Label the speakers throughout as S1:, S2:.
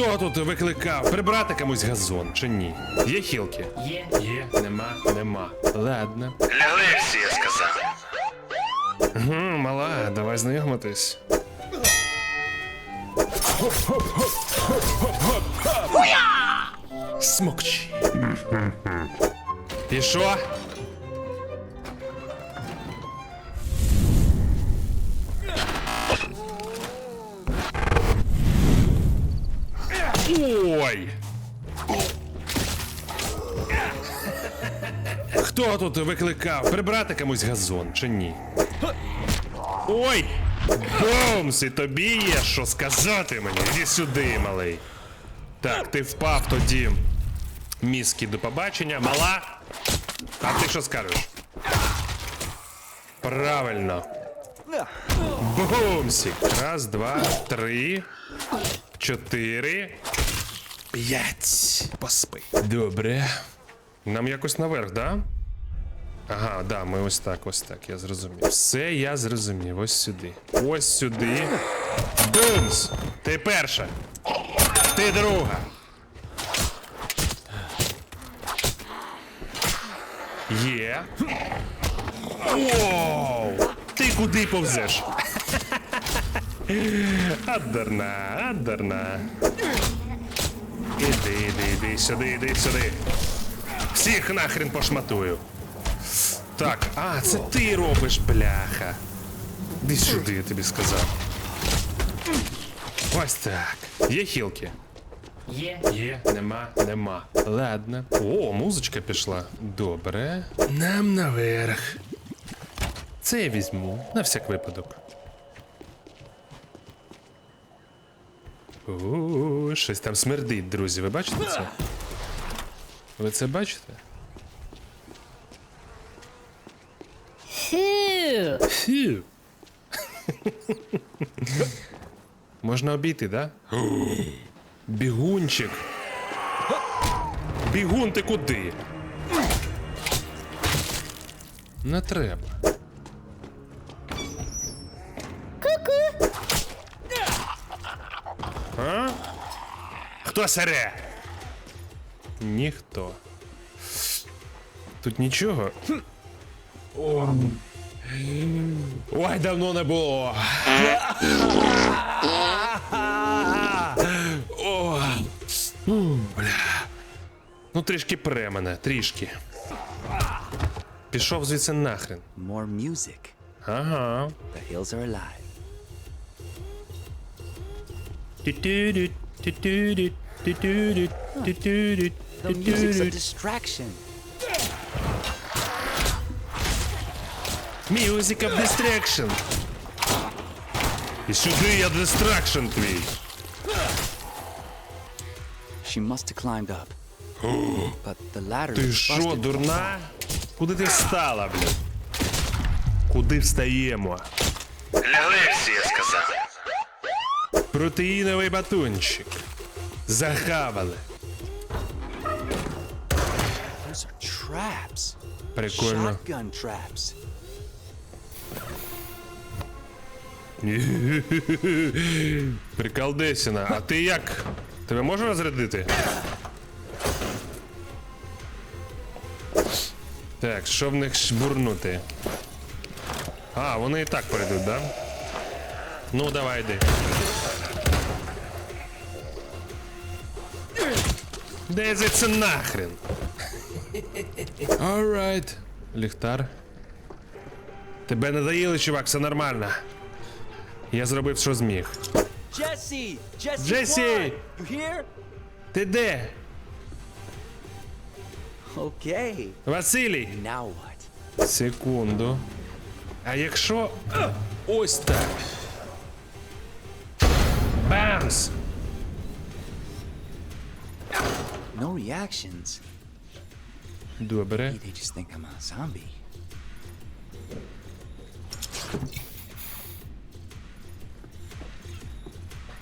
S1: Хто тут викликав? Прибрати комусь газон чи ні? Є хілки?
S2: Є.
S1: Є, нема, нема. Ладно.
S3: Лягли всі, я сказав.
S1: Гм, мала, давай знайомитись. Смокчі. І що? Ой! Хто тут викликав? Прибрати комусь газон чи ні? Ой! Бомс, і тобі є що сказати мені. Іди сюди, малий. Так, ти впав тоді. Мізки до побачення. Мала. А ти що скажеш? Правильно. Бомсик. Раз, два, три, чотири, п'ять. Поспи. Добре. Нам якось наверх, да? Ага, да, ми ось так, ось так, я зрозумів. Все, я зрозумів. Ось сюди. Ось сюди. Бумс! Ти перша. Ти друга. Є. Оу! Ти куди повзеш? Адерна, адерна. Іди, іди, іди сюди, іди сюди. Всіх нахрен пошматую. Так, а, це ти робиш, бляха. Іди сюди, я тобі сказав. Ось так. Є хілки?
S2: Є.
S1: Є, нема, нема. Ладно. О, музичка пішла. Добре. Нам наверх. Це я візьму, на всяк випадок. О, щось там смердить, друзі. Ви бачите це? Ви це бачите? Фью. Можна обійти, да? Бігунчик. Бігун, ти куди? Не треба. Хто сере? Ніхто. Тут нічого. Ой, давно не було. О, бля. Ну, трішки пре мене, трішки. Пішов звідси нахрен.
S4: More music.
S1: Ага.
S4: The hills are alive.
S1: Тю-тю-дю, тю-тю-дю,
S4: The music's a
S1: тю-тю-дю.
S4: distraction.
S1: Music of distraction. І сюди я distraction твій.
S4: She must have climbed up. but the ladder
S1: Ти
S4: is
S1: що,
S4: busted.
S1: дурна? Куди ти встала, блядь? Куди встаємо?
S3: Лягли всі, я сказав.
S1: Протеїновий батончик. Захавали.
S4: Those are traps.
S1: Прикольно.
S4: Shotgun traps.
S1: Приколдесина. А ти як? Тебе можна розрядити? Так, що в них шбурнути? А, вони і так прийдуть, да? Ну, давай йди. Де це нахрен? Alright. Ліхтар. Тебе не доїли, чувак, все нормально. Я зробив, що зміг.
S4: You here?
S1: Ти де?
S4: Okay.
S1: Василій!
S4: Now what?
S1: Секунду. А якщо. А, Ось так. Бамс!
S4: No reactions.
S1: Добре.
S4: They just think I'm a zombie.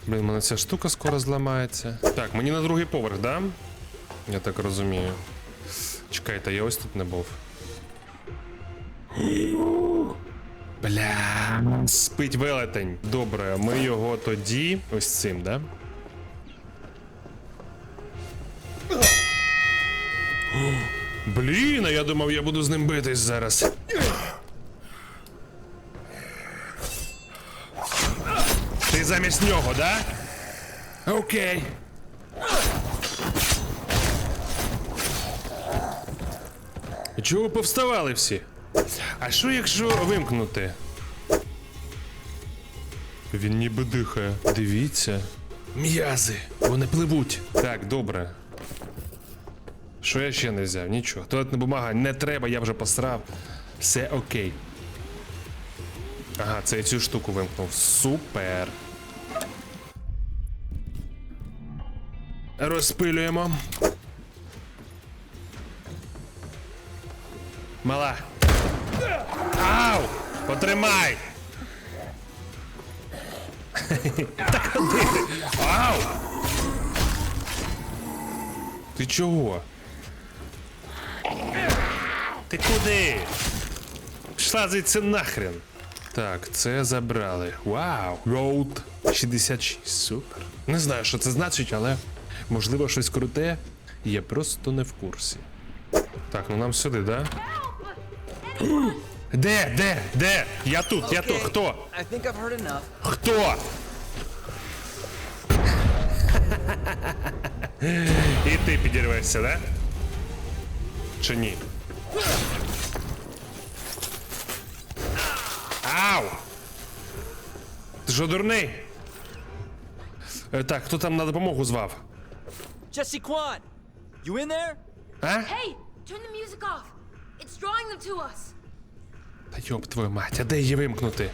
S1: Блін, мене ця штука скоро зламається. Так, мені на другий поверх, да? Я так розумію. Чекайте, я ось тут не був. Бля, спить велетень. Добре, ми його тоді. Ось цим, да? Блін, я думав, я буду з ним битись зараз. Ти замість нього, да? Окей. Чого повставали всі? А що якщо вимкнути? Він ніби дихає. Дивіться. М'язи. Вони пливуть. Так, добре. Що я ще не взяв? Нічого. Туалетна бумага не треба, я вже посрав. Все окей. Ага, це я цю штуку вимкнув. Супер. Розпилюємо. Мала. Ау! Потримай! Так! Ау! Ти чого? Ти куди? Пішла звідси нахрен. Так, це забрали. Вау! Роуд 66. Супер. Не знаю, що це значить, але можливо щось круте. Я просто не в курсі. Так, ну нам сюди, да? Де? Де? Де? Я тут, я тут. Хто?
S4: I think I've heard enough.
S1: Хто? І ти підірвешся, да? Чи ні? Ау! Ти що, дурний? Е, Так, хто там на допомогу звав?
S4: Jesse Quan, you in there?
S1: А?
S2: Hey, turn the music off. It's drawing them to us.
S1: Та йоб твою мать, а де її вимкнути?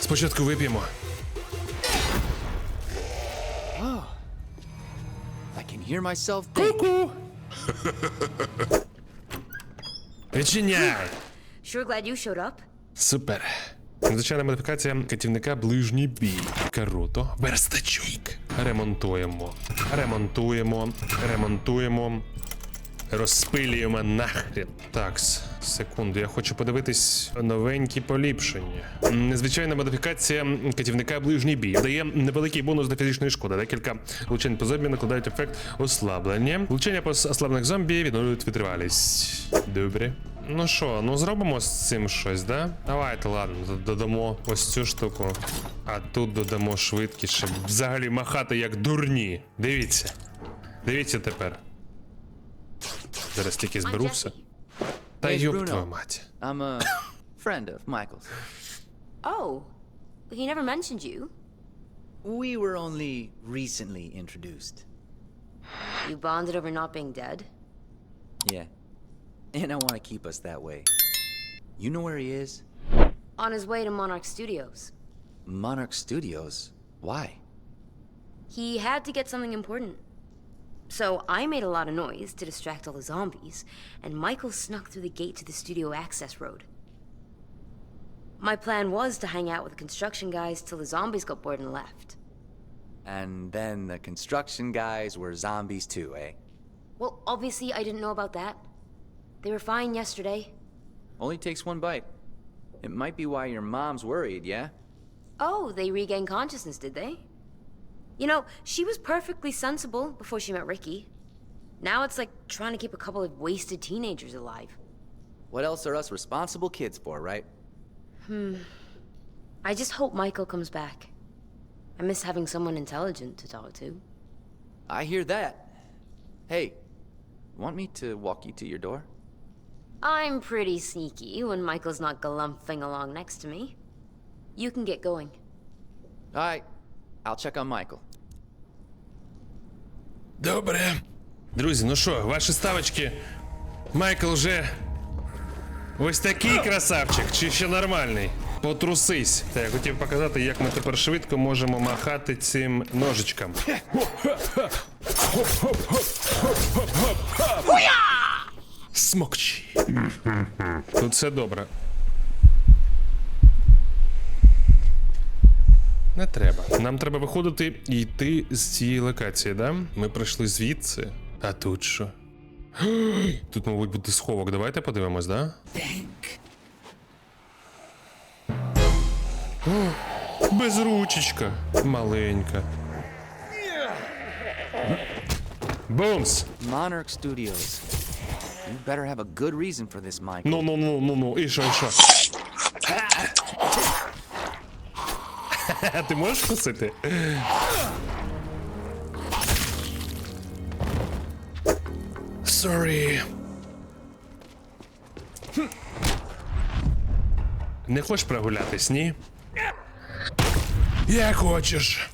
S1: Спочатку вип'ємо.
S4: I can hear myself think.
S1: Відчиняй!
S2: Sure glad you showed up.
S1: Супер. Надзвичайна модифікація катівника ближній бій. Круто. Верстачок. Ремонтуємо. Ремонтуємо. Ремонтуємо. Розпилюємо нахрен. Так, секунду, я хочу подивитись новенькі поліпшення. Незвичайна модифікація катівника ближній бій. Дає невеликий бонус до фізичної шкоди. Декілька влучень по зомбі накладають ефект ослаблення. Влучення по ослаблених зомбі відновлюють витривалість. Добре. Ну що, ну зробимо з цим щось, да? Давайте, ладно, додамо ось цю штуку. А тут додамо швидкість, щоб взагалі махати як дурні. Дивіться. Дивіться тепер. Зараз тільки зберуся.
S2: Jesse.
S1: Та
S4: Hey,
S1: йоп
S4: Bruno.
S1: твою мать.
S4: I'm a friend of Michael's.
S2: Oh, he never mentioned you.
S4: We were only recently introduced.
S2: You bonded over not being dead.
S4: Yeah. And I want to keep us that way. You know where he is?
S2: On his way to Monarch Studios.
S4: Monarch Studios. Why?
S2: He had to get something important. So I made a lot of noise to distract all the zombies, and Michael snuck through the gate to the studio access road. My plan was to hang out with the construction guys till the zombies got bored and left.
S4: And then the construction guys were zombies too, eh?
S2: Well, obviously, I didn't know about that. They were fine yesterday.
S4: Only takes one bite. It might be why your mom's worried, yeah?
S2: Oh, they regained consciousness, did they? You know, she was perfectly sensible before she met Ricky. Now it's like trying to keep a couple of wasted teenagers alive.
S4: What else are us responsible kids for, right? Hmm.
S2: I just hope Michael comes back. I miss having someone intelligent to talk to.
S4: I hear that. Hey, want me to walk you to your door?
S2: I'm pretty sneaky when Michael's not galumphing along next to me. You can get going.
S4: Alright, I'll check on Michael.
S1: Добре. Друзі, ну що, ваші ставочки? Майкл вже ось такий красавчик, чи ще нормальний? Потрусись. Та я хотів показати, як ми тепер швидко можемо махати цим ножичком. Смокчі. Тут все добре. Не треба. Нам треба виходити і йти з цієї локації, да? Ми прийшли звідси. А тут що? Тут, мабуть, буде сховок. Давайте подивимось, да? Безручечка. Маленька. Бумс!
S4: Monarch Studios. You better have a good reason for this, Michael.
S1: Ну, ну, ну, ну, ну, і що, і що? Ти можеш вкусити? Sorry. Не хочеш прогулятись, ні? Як хочеш.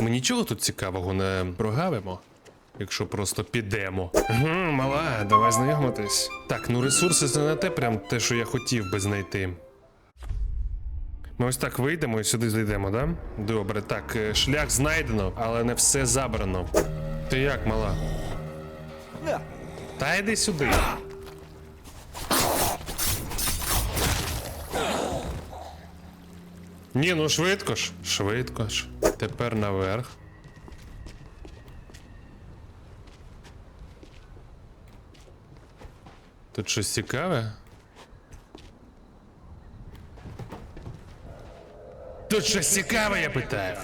S1: Ми нічого тут цікавого не прогавимо, якщо просто підемо. Угу, мала, давай знайомитись. Так, ну ресурси це не те прям те, що я хотів би знайти. Ми ось так вийдемо і сюди зайдемо, да? Добре, так, е, шлях знайдено, але не все забрано. Ти як, мала? Та йди сюди. Ні, ну швидко ж. Швидко ж. Тепер наверх. Тут щось цікаве? Тут щось цікаве, я питаю.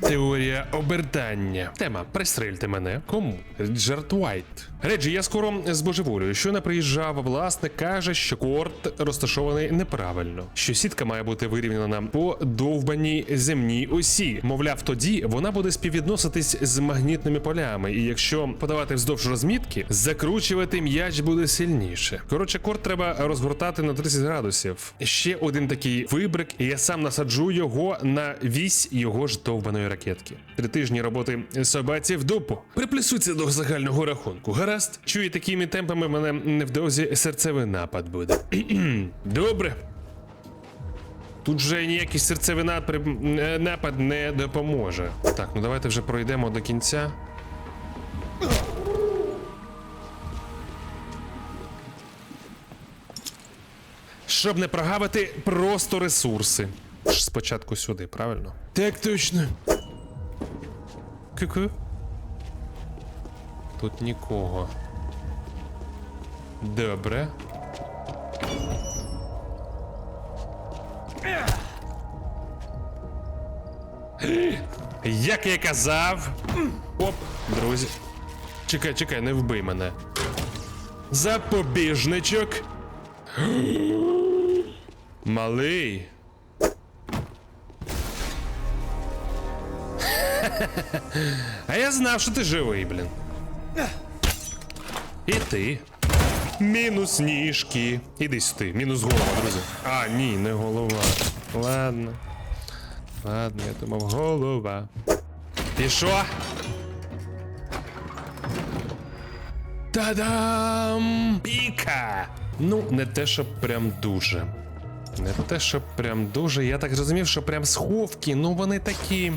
S1: Теорія обертання. Тема пристрельте мене. Кому? Джерт Уайт. Реджі, я скоро збожеволюю. Щойно приїжджав власник, каже, що корт розташований неправильно. Що сітка має бути вирівняна по довбаній земній осі. Мовляв, тоді вона буде співвідноситись з магнітними полями. І якщо подавати вздовж розмітки, закручувати м'яч буде сильніше. Коротше, корт треба розгортати на 30 градусів. Ще один такий вибрик, і я сам насаджу його на вісь його ж довбаної ракетки. Три тижні роботи собаці в дупу. Приплюсуйся до загального рахунку. Гаразд, чую, такими темпами мене невдовзі серцевий напад буде. Добре. Тут вже ніякий серцевий напад, е, напад не допоможе. Так, ну давайте вже пройдемо до кінця. Щоб не прогавити просто ресурси. Спочатку сюди, правильно? Так точно. Ку-ку. Тут нікого. Добре. Як я казав. Оп, друзі. Чекай, чекай, не вбий мене. Запобіжничок. Малий. А я знав, що ти живий, блін. І ти. Мінус ніжки. Іди сюди, мінус голова, друзі. А, ні, не голова. Ладно. Ладно, я думав, голова. І що? Та-дам! Піка! Ну, не те, що прям дуже. Не те, що прям дуже. Я так зрозумів, що прям сховки, ну вони такі.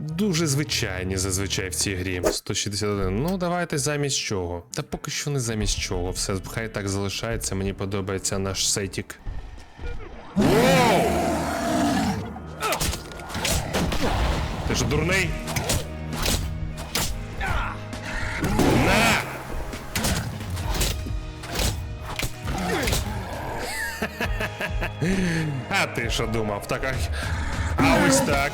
S1: Дуже звичайні зазвичай в цій грі. 161. Ну, давайте замість чого. Та поки що не замість чого. Все, хай так залишається. Мені подобається наш сетік. Ти ж дурний? А ти що думав? Так, а ось так.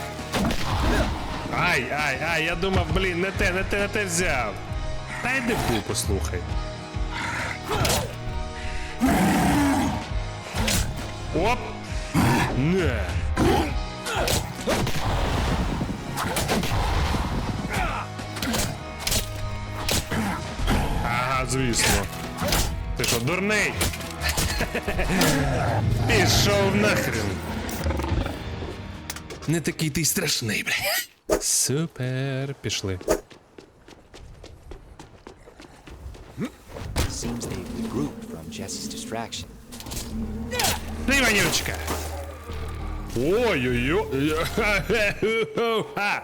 S1: Ай, ай, ай, я думав, блін, не те, не те, не те взяв. Та йди в дупу, слухай. Оп! Не. Ага, звісно. Ти що, дурний? Пішов нахрен. Не такий ти й страшний, бля. Супер, пішли.
S4: Seems they've regrouped from Jesse's distraction.
S1: Ти, Ванючка. Ой-ой-ой.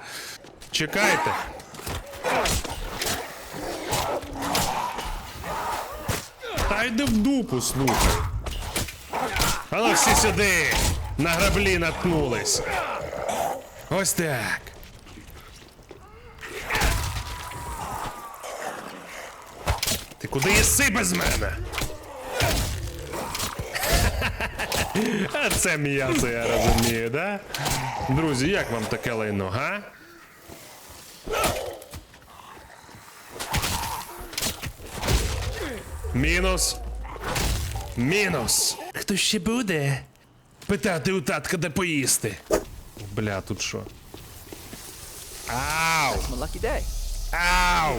S1: Чекайте. Та йди в дупу, слухай. А ну всі сюди. На граблі наткнулись. Ось так. Ти куди єси без мене? А це м'ясо, я розумію, да? Друзі, як вам таке лайно, га? Мінус. Мінус. Хто ще буде? Питати у татка де поїсти. Бля, тут що? Ау! Ау!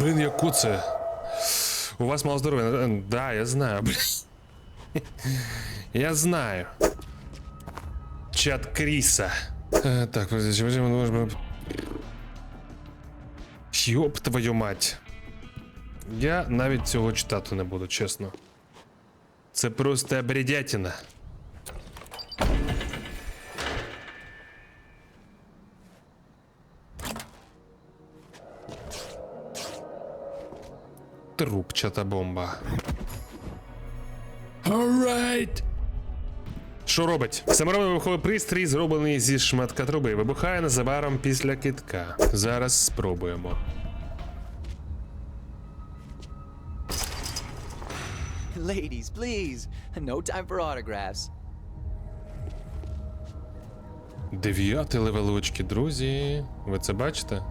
S1: Блін, яку це? У вас мало здоров'я. Е, Да, я знаю. блін. Я знаю. Чат Кріса. Е, Так, подожди, подожди, ми можемо. Йоп твою мать. Я навіть цього читати не буду, чесно. Це просто бредятина. Трубчата бомба. Alright. Що робить? Саморобний вибуховий пристрій, зроблений зі шматка труби, вибухає незабаром після китка. Зараз спробуємо.
S4: Ladies, please. No time for autographs.
S1: Дев'ятий левелочки, друзі. Ви це бачите?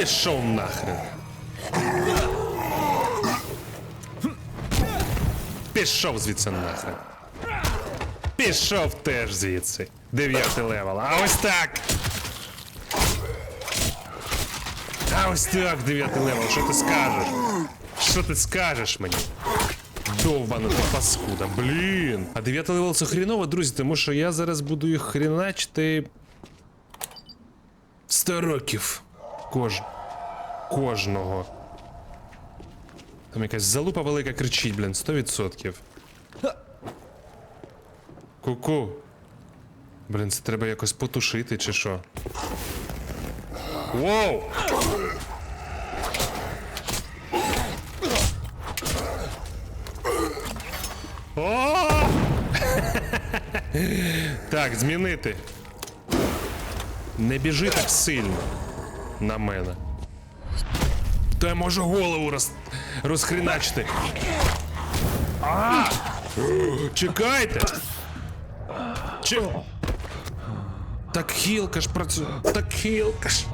S1: Пішов нахрен. Пішов звідси нахрен. Пішов теж звідси. Дев'ятий левел. А ось так. А ось так, дев'ятий левел. Що ти скажеш? Що ти скажеш мені? Довбана ти паскуда, блін. А дев'ятий левел це хріново, друзі, тому що я зараз буду їх хріначити 100 років. Кож... Кожного. Там якась залупа велика кричить, блін, 100%. Ку-ку. Блін, це треба якось потушити чи що. Воу! Так, змінити. Не біжи так сильно на мене. То я можу голову роз... розхріначити. А! Чекайте! Чи... Так хілка ж працює. Так хілка ж.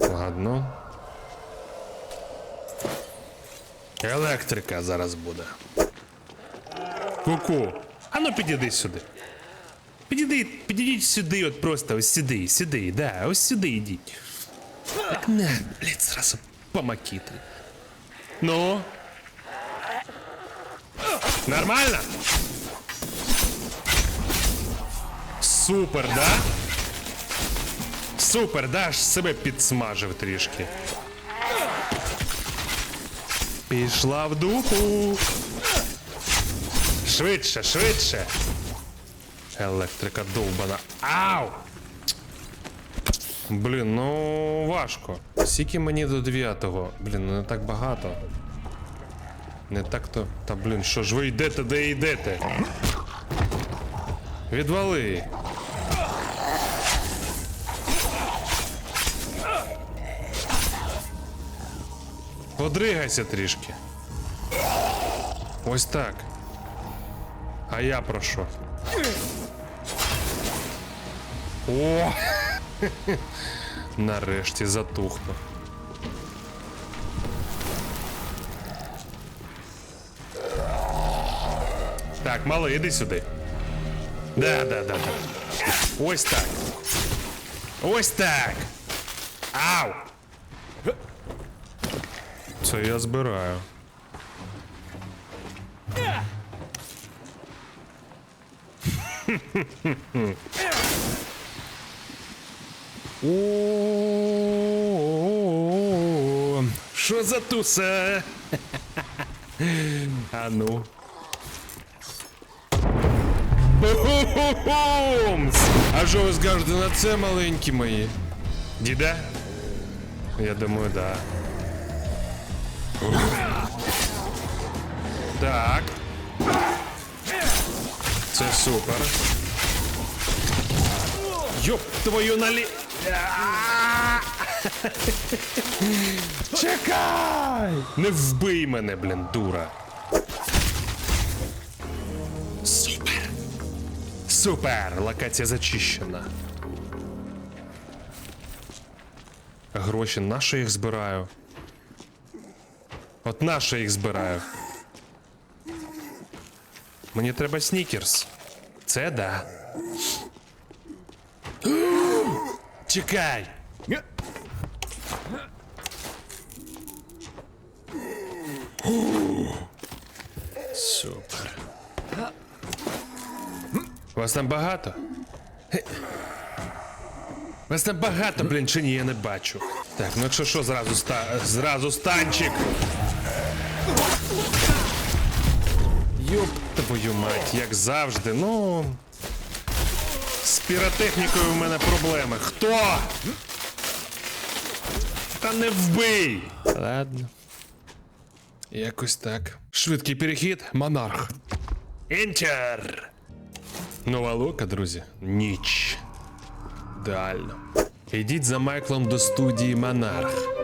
S1: Ладно. Електрика зараз буде. Ку-ку. А ну підійди сюди. Підійди, підійдіть сюди, от просто ось сюди, сюди, да, ось сюди йдіть. Так на, блядь, зразу помакіти. Ну. Нормально? Супер, да? Супер, да? Аж себе підсмажив трішки. Пішла в дупу. Швидше, швидше. Електрика довбана. Ау! Блін, ну важко. Скільки мені до 9-го? Блін, ну не так багато. Не так то. Та блін, що ж ви йдете, де йдете? Відвали. Подригайся трішки. Ось так. А я про що? О! Нарешті затухло. Так, мало, іди сюди. Да, да, да, да. Ось так. Ось так. Ау! Це я збираю. О, Що за туса? А ну. Бумс! А що ви скажете на це, маленькі мої? Діда? Я думаю, да. Так. Це супер. Йоп твою налі. Чекай! Не вбий мене, блін, дура. Супер! Супер! Локація зачищена. Гроші на їх збираю? От на їх збираю. Мені треба снікерс. Це да. Чекай! Супер. Вас там багато? Вас там багато, блін, чи ні, я не бачу. Так, ну якщо що, зразу ста... зразу станчик. Йоп твою мать, як завжди, ну. Піротехнікою в мене проблеми. Хто? Та не вбий! Ладно. Якось так. Швидкий перехід, монарх. Enter! Нова лока, друзі. Ніч. Ідеально. Ідіть за Майклом до студії Монарх.